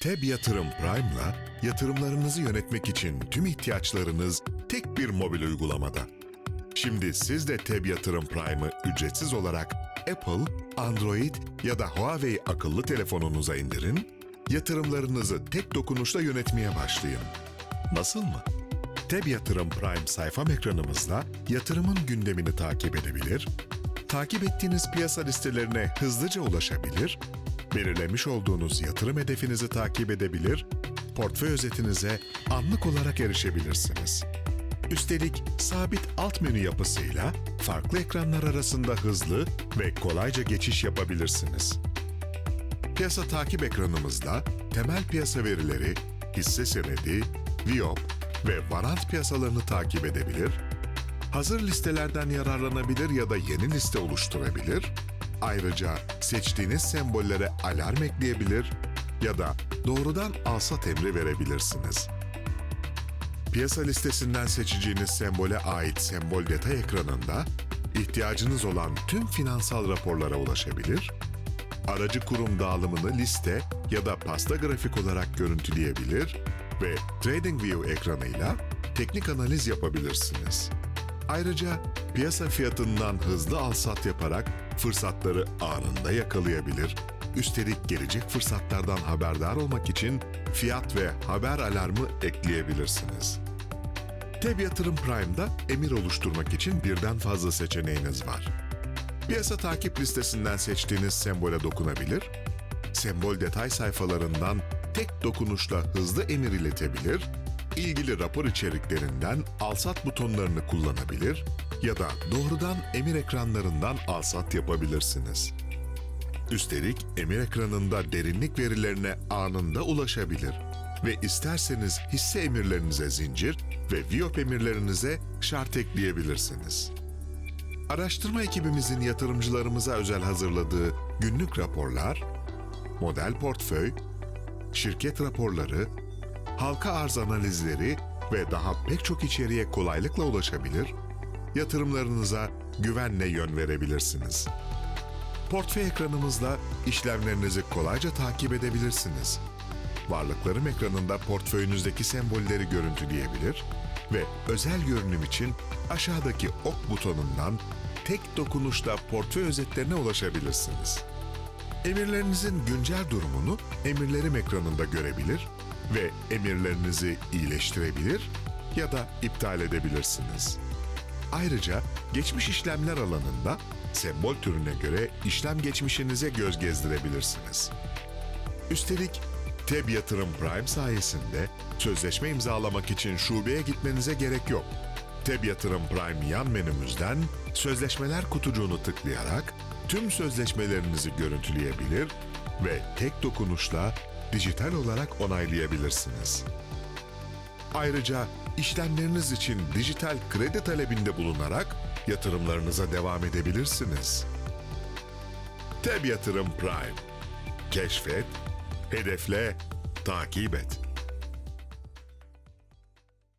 Teb Yatırım Prime'la yatırımlarınızı yönetmek için tüm ihtiyaçlarınız tek bir mobil uygulamada. Şimdi siz de Teb Yatırım Prime'ı ücretsiz olarak Apple, Android ya da Huawei akıllı telefonunuza indirin, yatırımlarınızı tek dokunuşla yönetmeye başlayın. Nasıl mı? Teb Yatırım Prime sayfam ekranımızda yatırımın gündemini takip edebilir, takip ettiğiniz piyasa listelerine hızlıca ulaşabilir, belirlemiş olduğunuz yatırım hedefinizi takip edebilir, portföy özetinize anlık olarak erişebilirsiniz. Üstelik sabit alt menü yapısıyla farklı ekranlar arasında hızlı ve kolayca geçiş yapabilirsiniz. Piyasa takip ekranımızda temel piyasa verileri, hisse senedi, VIOP ve varant piyasalarını takip edebilir, hazır listelerden yararlanabilir ya da yeni liste oluşturabilir, ayrıca seçtiğiniz sembollere alarm ekleyebilir ya da doğrudan alsat emri verebilirsiniz. Piyasa listesinden seçeceğiniz sembole ait sembol detay ekranında ihtiyacınız olan tüm finansal raporlara ulaşabilir, aracı kurum dağılımını liste ya da pasta grafik olarak görüntüleyebilir ve TradingView ekranıyla teknik analiz yapabilirsiniz. Ayrıca piyasa fiyatından hızlı al-sat yaparak fırsatları anında yakalayabilir, üstelik gelecek fırsatlardan haberdar olmak için fiyat ve haber alarmı ekleyebilirsiniz. Teb Yatırım Prime'da emir oluşturmak için birden fazla seçeneğiniz var. Piyasa takip listesinden seçtiğiniz sembole dokunabilir, sembol detay sayfalarından tek dokunuşla hızlı emir iletebilir, ilgili rapor içeriklerinden alsat butonlarını kullanabilir ya da doğrudan emir ekranlarından alsat yapabilirsiniz. Üstelik emir ekranında derinlik verilerine anında ulaşabilir ve isterseniz hisse emirlerinize zincir ve VIOP emirlerinize şart ekleyebilirsiniz. Araştırma ekibimizin yatırımcılarımıza özel hazırladığı günlük raporlar, model portföy, şirket raporları, halka arz analizleri ve daha pek çok içeriğe kolaylıkla ulaşabilir, yatırımlarınıza güvenle yön verebilirsiniz. Portföy ekranımızla işlemlerinizi kolayca takip edebilirsiniz. Varlıklarım ekranında portföyünüzdeki sembolleri görüntüleyebilir ve özel görünüm için aşağıdaki ok butonundan tek dokunuşla portföy özetlerine ulaşabilirsiniz. Emirlerinizin güncel durumunu emirlerim ekranında görebilir ve emirlerinizi iyileştirebilir ya da iptal edebilirsiniz. Ayrıca geçmiş işlemler alanında sembol türüne göre işlem geçmişinize göz gezdirebilirsiniz. Üstelik Teb Yatırım Prime sayesinde sözleşme imzalamak için şubeye gitmenize gerek yok. Teb Yatırım Prime yan menümüzden sözleşmeler kutucuğunu tıklayarak tüm sözleşmelerinizi görüntüleyebilir ve tek dokunuşla dijital olarak onaylayabilirsiniz. Ayrıca işlemleriniz için dijital kredi talebinde bulunarak yatırımlarınıza devam edebilirsiniz. Teb Yatırım Prime. Keşfet, hedefle, takip et.